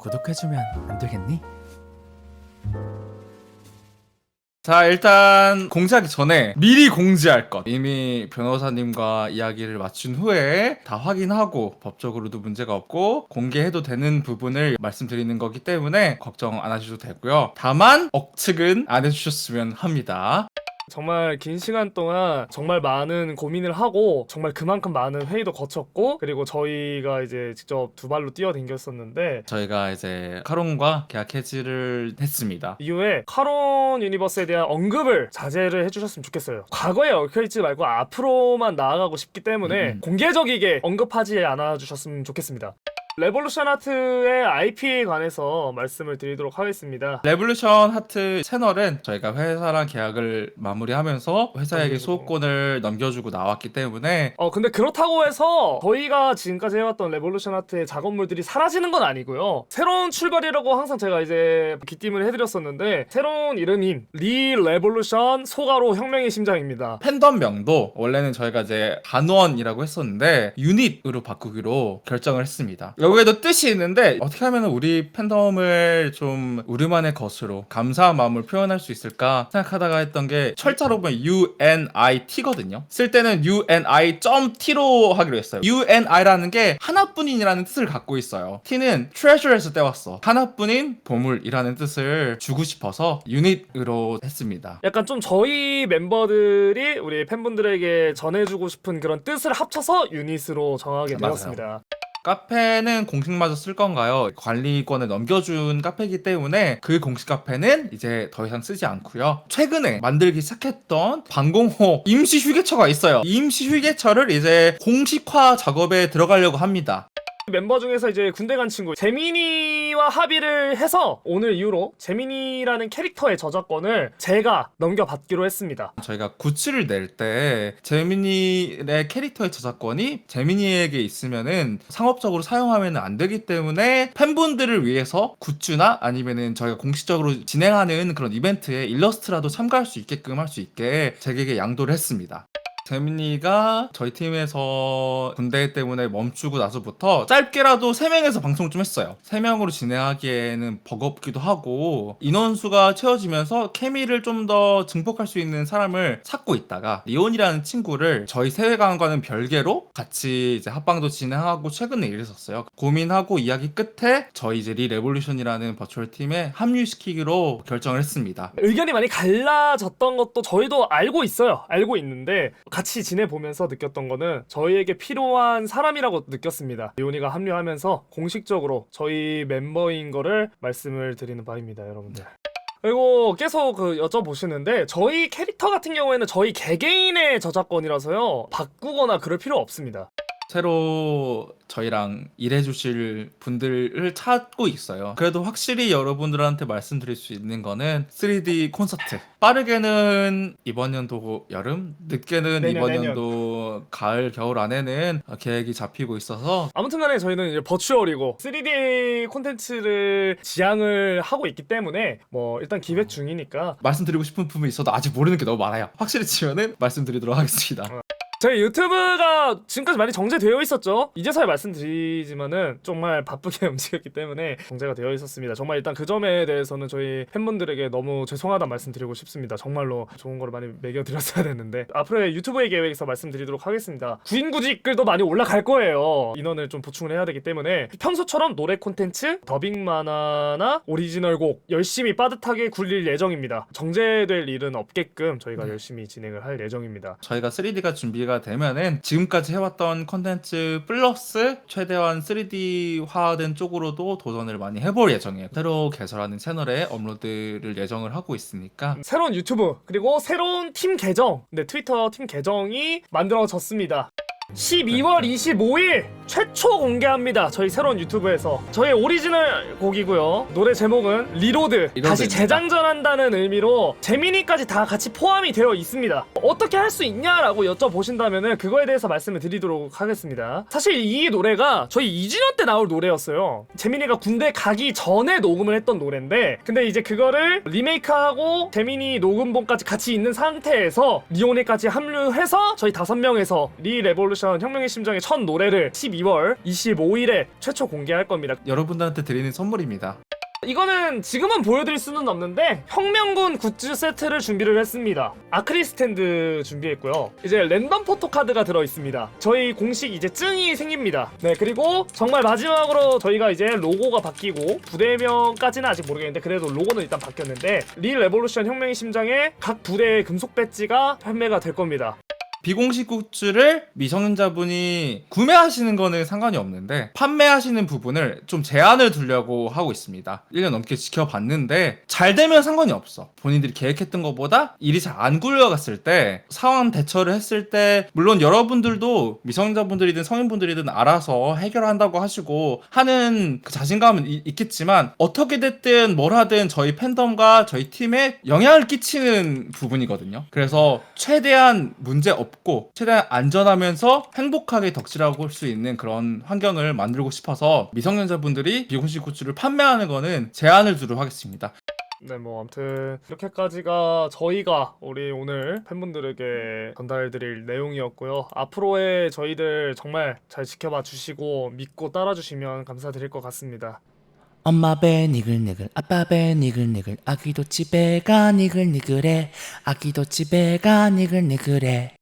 구독해주면 안 되겠니? 자 일단 공지하기 전에 미리 공지할 것. 이미 변호사님과 이야기를 마친 후에 다 확인하고 법적으로도 문제가 없고 공개해도 되는 부분을 말씀드리는 거기 때문에 걱정 안 하셔도 되고요. 다만 억측은 안 해주셨으면 합니다 정말 긴 시간 동안 정말 많은 고민을 하고 정말 그만큼 많은 회의도 거쳤고 그리고 저희가 이제 직접 두 발로 뛰어댕겼었는데 저희가 이제 카론과 계약 해지를 했습니다 이후에 카론 유니버스에 대한 언급을 자제를 해주셨으면 좋겠어요. 과거에 얽혀있지 말고 앞으로만 나아가고 싶기 때문에 음. 공개적이게 언급하지 않아 주셨으면 좋겠습니다. 레볼루션 아트의 IP에 관해서 말씀을 드리도록 하겠습니다. 레볼루션 하트 채널은 저희가 회사랑 계약을 마무리하면서 회사에게 넘겨주고. 소유권을 넘겨주고 나왔기 때문에 어 근데 그렇다고 해서 저희가 지금까지 해왔던 레볼루션 아트의 작업물들이 사라지는 건 아니고요. 새로운 출발이라고 항상 제가 이제 기띔을 해드렸었는데 새로운 이름인 리 레볼루션 소가로 혁명의 심장입니다. 팬덤명도 원래는 저희가 이제 단원이라고 했었는데 유닛으로 바꾸기로 결정을 했습니다. 여기에도 뜻이 있는데 어떻게 하면 우리 팬덤을 좀 우리만의 것으로 감사한 마음을 표현할 수 있을까 생각하다가 했던 게 철자로 보면 UNIT거든요. 쓸 때는 UNI.T로 하기로 했어요. UNI라는 게 하나뿐인이라는 뜻을 갖고 있어요. T는 treasure에서 떼왔어. 하나뿐인 보물이라는 뜻을 주고 싶어서 유닛으로 했습니다. 약간 좀 저희 멤버들이 우리 팬분들에게 전해주고 싶은 그런 뜻을 합쳐서 유닛으로 정하게. 되었습니다. 카페는 공식마저 쓸 건가요? 관리권을 넘겨준 카페이기 때문에 그 공식 카페는 이제 더 이상 쓰지 않고요. 최근에 만들기 시작했던 방공호 임시 휴게처가 있어요. 이 임시 휴게처를 이제 공식화 작업에 들어가려고 합니다. 멤버 중에서 이제 군대 간 친구 재민이 와 합의를 해서 오늘 이후로 재민이라는 캐릭터의 저작권을 제가 넘겨받기로 했습니다. 저희가 굿즈를 낼 때 재민이의 캐릭터의 저작권이 재민이에게 있으면은 상업적으로 사용하면 안 되기 때문에 팬분들을 위해서 굿즈나 아니면은 저희가 공식적으로 진행하는 그런 이벤트에 일러스트라도 참가할 수 있게끔 할 수 있게 제게게 양도를 했습니다. 재민이가 저희 팀에서 군대 때문에 멈추고 나서부터 짧게라도 3명에서 방송 좀 했어요. 3명으로 진행하기에는 버겁기도 하고 인원수가 채워지면서 케미를 좀 더 증폭할 수 있는 사람을 찾고 있다가 리온이라는 친구를 저희 세회관과는 별개로 같이 이제 합방도 진행하고 최근에 일했었어요. 고민하고 이야기 끝에 저희 이제 리 레볼루션이라는 버추얼 팀에 합류시키기로 결정을 했습니다. 의견이 많이 갈라졌던 것도 저희도 알고 있어요. 알고 있는데 같이 지내보면서 느꼈던 거는 저희에게 필요한 사람이라고 느꼈습니다. 리온이가 합류하면서 공식적으로 저희 멤버인 거를 말씀을 드리는 바입니다, 여러분들. 그리고 계속 그 여쭤보시는데 저희 캐릭터 같은 경우에는 저희 개개인의 저작권이라서요 바꾸거나 그럴 필요 없습니다. 새로 저희랑 일해 주실 분들을 찾고 있어요. 그래도 확실히 여러분들한테 말씀드릴 수 있는 거는 3D 콘서트. 빠르게는 이번 연도 여름, 늦게는 내년, 이번 내년. 연도 가을, 겨울 안에는 계획이 잡히고 있어서 아무튼간에 저희는 이제 버추얼이고 3D 콘텐츠를 지향을 하고 있기 때문에 뭐 일단 기획 중이니까 말씀드리고 싶은 부분이 있어도 아직 모르는 게 너무 많아요. 확실히 치면은 말씀드리도록 하겠습니다. 저희 유튜브가 지금까지 많이 정제되어 있었죠. 이제서야 말씀드리지만은 정말 바쁘게 움직였기 때문에 정제가 되어 있었습니다. 정말 일단 그 점에 대해서는 저희 팬분들에게 너무 죄송하다 말씀드리고 싶습니다. 정말로 좋은 거를 많이 먹여드렸어야 됐는데 앞으로의 유튜브의 계획에서 말씀드리도록 하겠습니다. 구인구직글도 많이 올라갈 거예요. 인원을 좀 보충을 해야 되기 때문에 평소처럼 노래 콘텐츠, 더빙 만화나 오리지널 곡 열심히 빠듯하게 굴릴 예정입니다. 정제될 일은 없게끔 저희가 열심히 진행을 할 예정입니다. 저희가 3D가 준비가 되면은 지금까지 해왔던 컨텐츠 플러스 최대한 3D화된 쪽으로도 도전을 많이 해볼 예정이에요. 새로 개설하는 채널에 업로드를 예정을 하고 있으니까. 새로운 유튜브 그리고 새로운 팀 계정. 네 트위터 팀 계정이 만들어졌습니다. 12월 25일 최초 공개합니다. 저희 새로운 유튜브에서. 저희 오리지널 곡이고요. 노래 제목은 리로드. 다시. 재장전한다는 의미로 재민이까지 다 같이 포함이 되어 있습니다. 어떻게 할 수 있냐라고 여쭤보신다면 그거에 대해서 말씀을 드리도록 하겠습니다. 사실 이 노래가 저희 2주년 때 나올 노래였어요. 재민이가 군대 가기 전에 녹음을 했던 노래인데 근데 이제 그거를 리메이크하고 재민이 녹음본까지 같이 있는 상태에서 리오네까지 합류해서 저희 다섯 명에서 리 레볼루션 혁명의 심정의 첫 노래를 12월 2월 25일에 최초 공개할 겁니다. 여러분들한테 드리는 선물입니다. 이거는 지금은 보여드릴 수는 없는데 혁명군 굿즈 세트를 준비를 했습니다. 아크릴 스탠드 준비했고요. 이제 랜덤 포토 카드가 들어 있습니다. 저희 공식 이제 증이 생깁니다. 네 그리고 정말 마지막으로 저희가 이제 로고가 바뀌고 부대명까지는 아직 모르겠는데 그래도 로고는 일단 바뀌었는데 리 레볼루션 혁명의 심장에 각 부대의 금속 배지가 판매가 될 겁니다. 비공식 굿즈를 미성년자분이 구매하시는 거는 상관이 없는데 판매하시는 부분을 좀 제한을 두려고 하고 있습니다. 1년 넘게 지켜봤는데 잘 되면 상관이 없어. 본인들이 계획했던 것보다 일이 잘 안 굴러갔을 때 상황 대처를 했을 때 물론 여러분들도 미성년자분들이든 성인분들이든 알아서 해결한다고 하시고 하는 그 자신감은 이- 있겠지만 어떻게 됐든 뭘 하든 저희 팬덤과 저희 팀에 영향을 끼치는 부분이거든요. 그래서 최대한 문제 없고 최대한 안전하면서 행복하게 덕질하고 올 수 있는 그런 환경을 만들고 싶어서 미성년자분들이 비공식 굿즈를 판매하는 거는 제한을 두도록 하겠습니다. 네, 뭐 아무튼 이렇게까지가 저희가 우리 오늘 팬분들에게 전달드릴 내용이었고요. 앞으로의 저희들 정말 잘 지켜봐 주시고 믿고 따라 주시면 감사드릴 것 같습니다. 엄마 배 니글니글 아빠 배 니글니글 아기도 집에 가 니글니글해 아기도 집에 가 니글니글해